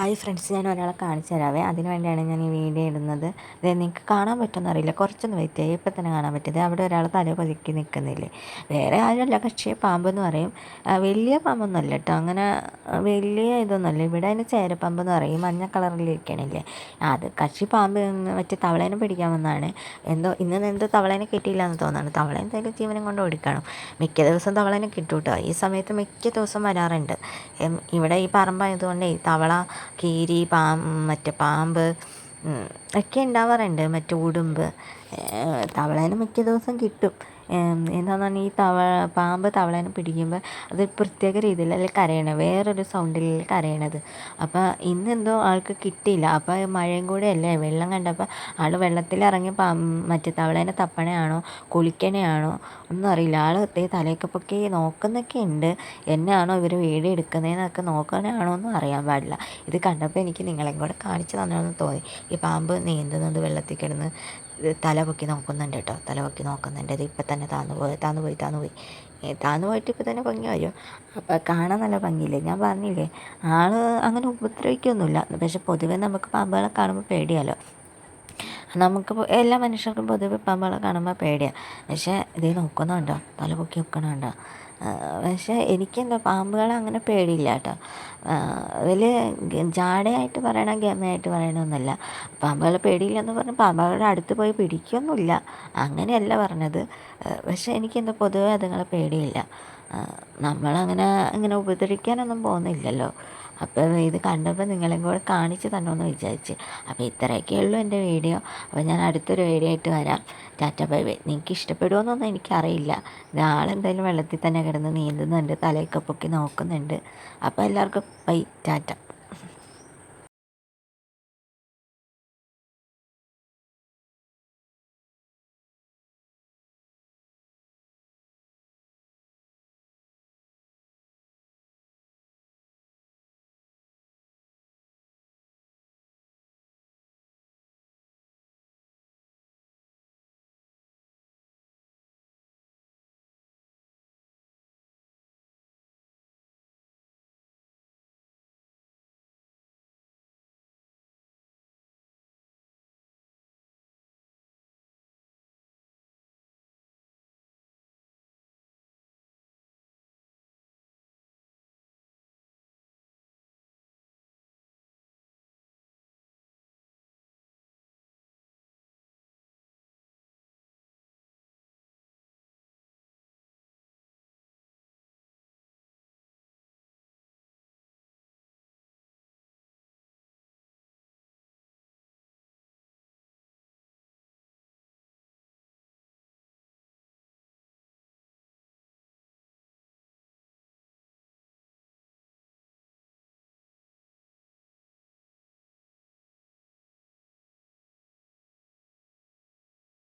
Hi friends ഞാൻ ഒരാളെ കാണിച്ചു തരാവേ. അതിന് വേണ്ടിയാണ് ഞാൻ ഈ വീഡിയോ ഇടുന്നത്. അതായത് നിങ്ങൾക്ക് കാണാൻ പറ്റുമെന്ന് അറിയില്ല. കുറച്ചൊന്ന് വെയിറ്റ് ഇപ്പം തന്നെ കാണാൻ പറ്റിയത് അവിടെ ഒരാൾ തല പതുക്കി നിൽക്കുന്നില്ലേ? വേറെ ആരുമല്ല. പക്ഷേ പാമ്പെന്ന് പറയും. വലിയ പാമ്പൊന്നുമല്ല കേട്ടോ. അങ്ങനെ വലിയ ഇതൊന്നുമല്ല ഇവിടെ അതിന് ചേരപ്പാമ്പെന്ന് പറയും. മഞ്ഞ കളറിലിരിക്കണില്ലേ അത് കക്ഷി പാമ്പ് വെച്ച് തവളേനെ പിടിക്കാൻ വന്നാണ് എന്തോ ഇന്ന് എന്തോ തവളേനെ കിട്ടിയില്ല എന്ന് തോന്നുന്നു. തവള എന്തായാലും ജീവനം കൊണ്ട് ഓടിക്കണം. മിക്ക ദിവസം തവളേനെ കിട്ടും കേട്ടോ ഈ സമയത്ത് മിക്ക ദിവസം വരാറുണ്ട്. ഇവിടെ ഈ പറമ്പായതുകൊണ്ടേ തവള കീരി പാ മറ്റേ പാമ്പ് ഒക്കെ ഉണ്ടാവാറുണ്ട്. മറ്റേ ഉടുമ്പ്. തവളേനെ മിക്ക ദിവസം കിട്ടും. എന്താണെന്ന് ഈ തവ പാമ്പ് തവളേനെ പിടിക്കുമ്പോൾ അത് പ്രത്യേക രീതിയിലല്ലേ കരയണത്? വേറൊരു സൗണ്ടിൽ കരയണത്. അപ്പോൾ ഇന്നെന്തോ ആൾക്ക് കിട്ടിയില്ല. അപ്പോൾ മഴയും കൂടെ അല്ലേ? വെള്ളം കണ്ടപ്പോൾ ആൾ വെള്ളത്തിലിറങ്ങി പാ മറ്റേ തവളേനെ തപ്പണയാണോ? കുളിക്കണയാണോ? ഒന്നും അറിയില്ല. ആൾ തേ തലയൊക്കെ പൊക്കി നോക്കുന്നൊക്കെ ഉണ്ട് എന്നാണോ ഇവർ വീഡിയോ എടുക്കുന്നതെന്നൊക്കെ നോക്കണയാണോ ഒന്നും അറിയാൻ പാടില്ല. ഇത് കണ്ടപ്പോൾ എനിക്ക് നിങ്ങളെയും കൂടെ കാണിച്ചു തോന്നി. ഈ പാമ്പ് നീന്തുന്നത് വെള്ളത്തിൽ കിടന്ന് തല പൊക്കി നോക്കുന്നുണ്ട് കേട്ടോ. തല പൊക്കി നോക്കുന്നുണ്ട്. ഇത് ഇപ്പം തന്നെ താന്നു പോയി താന്നു പോയി താന്നു പോയി. താന്നു പോയിട്ട് ഇപ്പം തന്നെ ഭംഗി വരും. അപ്പം കാണാൻ നല്ല ഭംഗിയില്ലേ? ഞാൻ പറഞ്ഞില്ലേ ആൾ അങ്ങനെ ഉപദ്രവിക്കൊന്നുമില്ല. പക്ഷെ പൊതുവേ നമുക്ക് പാമ്പുകളെ കാണുമ്പോൾ പേടിയാലോ? നമുക്ക് എല്ലാ മനുഷ്യർക്കും പൊതുവെ പാമ്പുകളെ കാണുമ്പോൾ പേടിയാണ് പക്ഷേ ഇത് നോക്കുന്നുണ്ടോ? തല പൊക്കി വെക്കണുണ്ടോ പക്ഷേ എനിക്കെന്താ പാമ്പുകളെ അങ്ങനെ പേടിയില്ല കേട്ടോ അതിൽ ജാടയായിട്ട് പറയണ ഗമയായിട്ട് പറയണമെന്നല്ല പാമ്പുകളെ പേടിയില്ലെന്ന് പറഞ്ഞ് പാമ്പുകളുടെ അടുത്ത് പോയി പിടിക്കൊന്നുമില്ല. അങ്ങനെയല്ല പറഞ്ഞത്. പക്ഷെ എനിക്കെന്താ പൊതുവെ അതുങ്ങളെ പേടിയില്ല. നമ്മളങ്ങനെ ഇങ്ങനെ ഉപദ്രവിക്കാനൊന്നും പോകുന്നില്ലല്ലോ. അപ്പോൾ ഇത് കണ്ടപ്പോൾ നിങ്ങളെയും കൂടെ കാണിച്ച് തന്നോന്ന് വിചാരിച്ച്. അപ്പോൾ ഇത്രയൊക്കെ ഉള്ളൂ എന്റെ വീഡിയോ. അപ്പോൾ ഞാൻ അടുത്തൊരു വീഡിയോ ആയിട്ട് വരാം. Tata bye bye. നിങ്ങൾക്ക് ഇഷ്ടപ്പെടുമോയെന്നൊന്നും എനിക്കറിയില്ല. ഇതാളെന്തായാലും വെള്ളത്തിൽ തന്നെ കിടന്ന് നീന്തുന്നുണ്ട് തലയൊക്കെ പൊക്കി നോക്കുന്നുണ്ട്. അപ്പോൾ എല്ലാവർക്കും ബൈ ടാറ്റ.